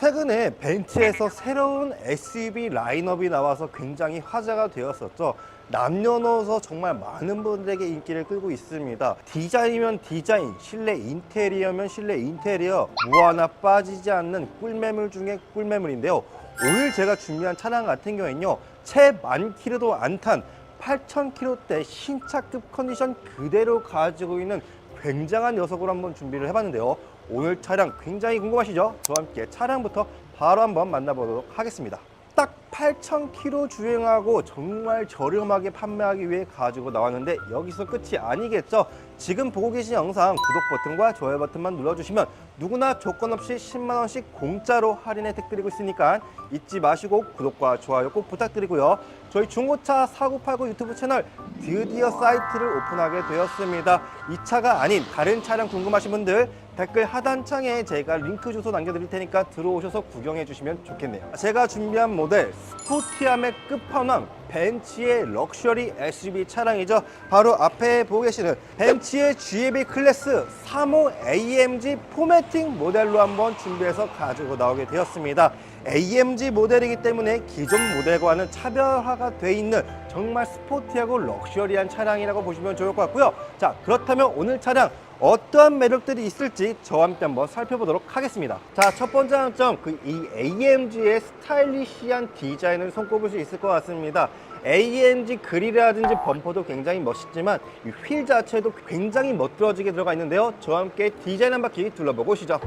최근에 벤츠에서 새로운 SUV 라인업이 나와서 굉장히 화제가 되었었죠. 남녀노소 정말 많은 분들에게 인기를 끌고 있습니다. 디자인이면 디자인, 실내 인테리어면 실내 인테리어, 뭐 하나 빠지지 않는 꿀매물 중에 꿀매물인데요. 오늘 제가 준비한 차량 같은 경우에는요, 채 만 킬로도 안 탄 8,000km대 신차급 컨디션 그대로 가지고 있는 굉장한 녀석으로 한번 준비를 해봤는데요. 오늘 차량 굉장히 궁금하시죠? 저와 함께 차량부터 바로 한번 만나보도록 하겠습니다. 딱 8,000km 주행하고 정말 저렴하게 판매하기 위해 가지고 나왔는데 여기서 끝이 아니겠죠? 지금 보고 계신 영상 구독 버튼과 좋아요 버튼만 눌러주시면 누구나 조건 없이 10만 원씩 공짜로 할인 혜택 드리고 있으니까 잊지 마시고 구독과 좋아요 꼭 부탁드리고요. 저희 중고차 4989 유튜브 채널 드디어 사이트를 오픈하게 되었습니다. 이 차가 아닌 다른 차량 궁금하신 분들 댓글 하단창에 제가 링크 주소 남겨드릴 테니까 들어오셔서 구경해 주시면 좋겠네요. 제가 준비한 모델 스포티함의 끝판왕 벤츠의 럭셔리 SUV 차량이죠. 바로 앞에 보고 계시는 벤츠의 GLB 클래스 3호 AMG 포매팅 모델로 한번 준비해서 가지고 나오게 되었습니다. AMG 모델이기 때문에 기존 모델과는 차별화가 돼 있는 정말 스포티하고 럭셔리한 차량이라고 보시면 좋을 것 같고요. 자, 그렇다면 오늘 차량 어떠한 매력들이 있을지 저와 함께 한번 살펴보도록 하겠습니다. 자, 첫 번째 장점, 그 이 AMG의 스타일리시한 디자인을 손꼽을 수 있을 것 같습니다. AMG 그릴이라든지 범퍼도 굉장히 멋있지만 이 휠 자체도 굉장히 멋들어지게 들어가 있는데요. 저와 함께 디자인 한 바퀴 둘러보고 오시죠.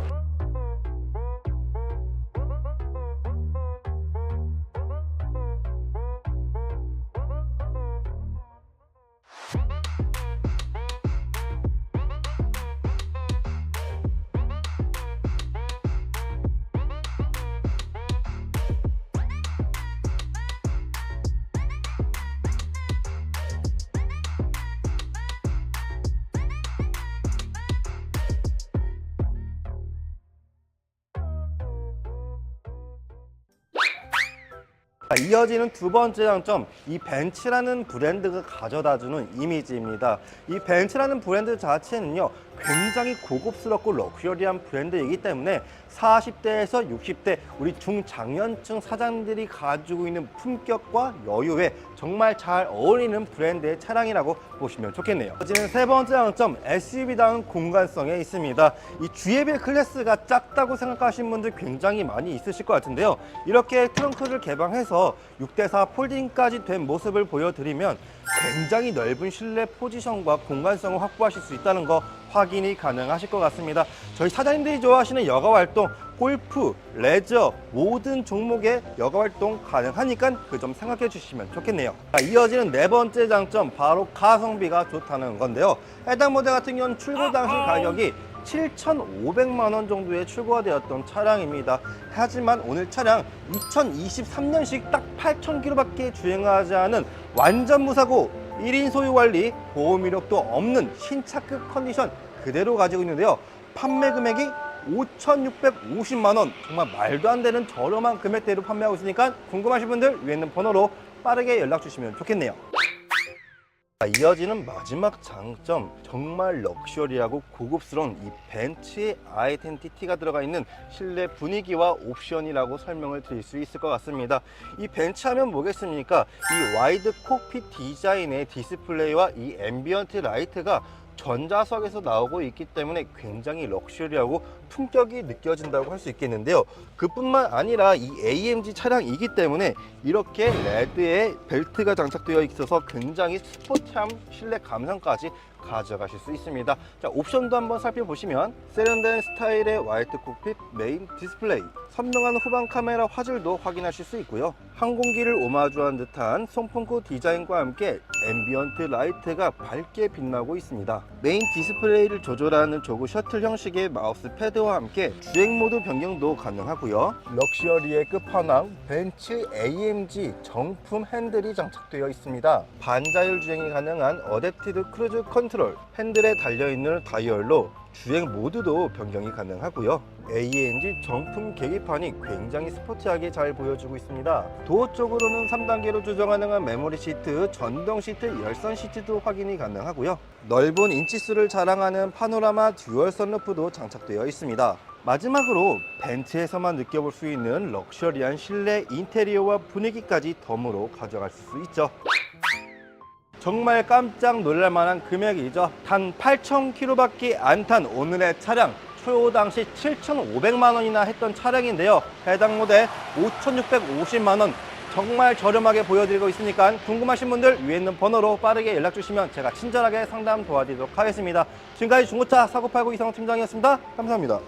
이어지는 두 번째 장점, 이 벤츠라는 브랜드가 가져다주는 이미지입니다. 이 벤츠라는 브랜드 자체는요, 굉장히 고급스럽고 럭셔리한 브랜드이기 때문에 40대에서 60대 우리 중장년층 사장들이 가지고 있는 품격과 여유에 정말 잘 어울리는 브랜드의 차량이라고 보시면 좋겠네요. 이어지는 세 번째 장점, SUV다운 공간성에 있습니다. 이 GLB 클래스가 작다고 생각하시는 분들 굉장히 많이 있으실 것 같은데요. 이렇게 트렁크를 개방해서 6대4 폴딩까지 된 모습을 보여드리면 굉장히 넓은 실내 포지션과 공간성을 확보하실 수 있다는 거 확인이 가능하실 것 같습니다. 저희 사장님들이 좋아하시는 여가 활동, 골프, 레저 모든 종목의 여가 활동 가능하니까 그 점 생각해 주시면 좋겠네요. 자, 이어지는 네 번째 장점 바로 가성비가 좋다는 건데요. 해당 모델 같은 경우는 출고 당시 가격이 7,500만 원 정도에 출고가 되었던 차량입니다. 하지만 오늘 차량 2023년식 딱 8,000km밖에 주행하지 않은 완전 무사고 1인 소유 관리, 보험 이력도 없는 신차급 컨디션 그대로 가지고 있는데요. 판매 금액이 5,650만 원. 정말 말도 안 되는 저렴한 금액대로 판매하고 있으니까 궁금하신 분들 위에 있는 번호로 빠르게 연락 주시면 좋겠네요. 자, 이어지는 마지막 장점 정말 럭셔리하고 고급스러운 이 벤츠의 아이덴티티가 들어가 있는 실내 분위기와 옵션이라고 설명을 드릴 수 있을 것 같습니다. 이 벤츠 하면 뭐겠습니까? 이 와이드 콕핏 디자인의 디스플레이와 이 앰비언트 라이트가 전자석에서 나오고 있기 때문에 굉장히 럭셔리하고 품격이 느껴진다고 할 수 있겠는데요. 그뿐만 아니라 이 AMG 차량이기 때문에 이렇게 레드에 벨트가 장착되어 있어서 굉장히 스포티함 실내 감성까지 가져가실 수 있습니다. 자, 옵션도 한번 살펴보시면 세련된 스타일의 화이트 콕핏 메인 디스플레이, 선명한 후방 카메라 화질도 확인하실 수 있고요. 항공기를 오마주한 듯한 송풍구 디자인과 함께 앰비언트 라이트가 밝게 빛나고 있습니다. 메인 디스플레이를 조절하는 조그 셔틀 형식의 마우스 패드와 함께 주행 모드 변경도 가능하고요. 럭셔리의 끝판왕 벤츠 AMG 정품 핸들이 장착되어 있습니다. 반자율 주행이 가능한 어댑티드 크루즈 컨트롤, 핸들에 달려있는 다이얼로 주행 모드도 변경이 가능하고요. ANG 정품 계기판이 굉장히 스포티하게 잘 보여주고 있습니다. 도어 쪽으로는 3단계로 조정 가능한 메모리 시트, 전동 시트, 열선 시트도 확인이 가능하고요. 넓은 인치수를 자랑하는 파노라마 듀얼 선루프도 장착되어 있습니다. 마지막으로 벤츠에서만 느껴볼 수 있는 럭셔리한 실내 인테리어와 분위기까지 덤으로 가져갈 수 있죠. 정말 깜짝 놀랄 만한 금액이죠. 단 8,000km밖에 안 탄 오늘의 차량. 초요 당시 7,500만 원이나 했던 차량인데요. 해당 모델 5,650만 원. 정말 저렴하게 보여드리고 있으니까 궁금하신 분들 위에 있는 번호로 빠르게 연락 주시면 제가 친절하게 상담 도와드리도록 하겠습니다. 지금까지 중고차 사고팔고 이상호 팀장이었습니다. 감사합니다.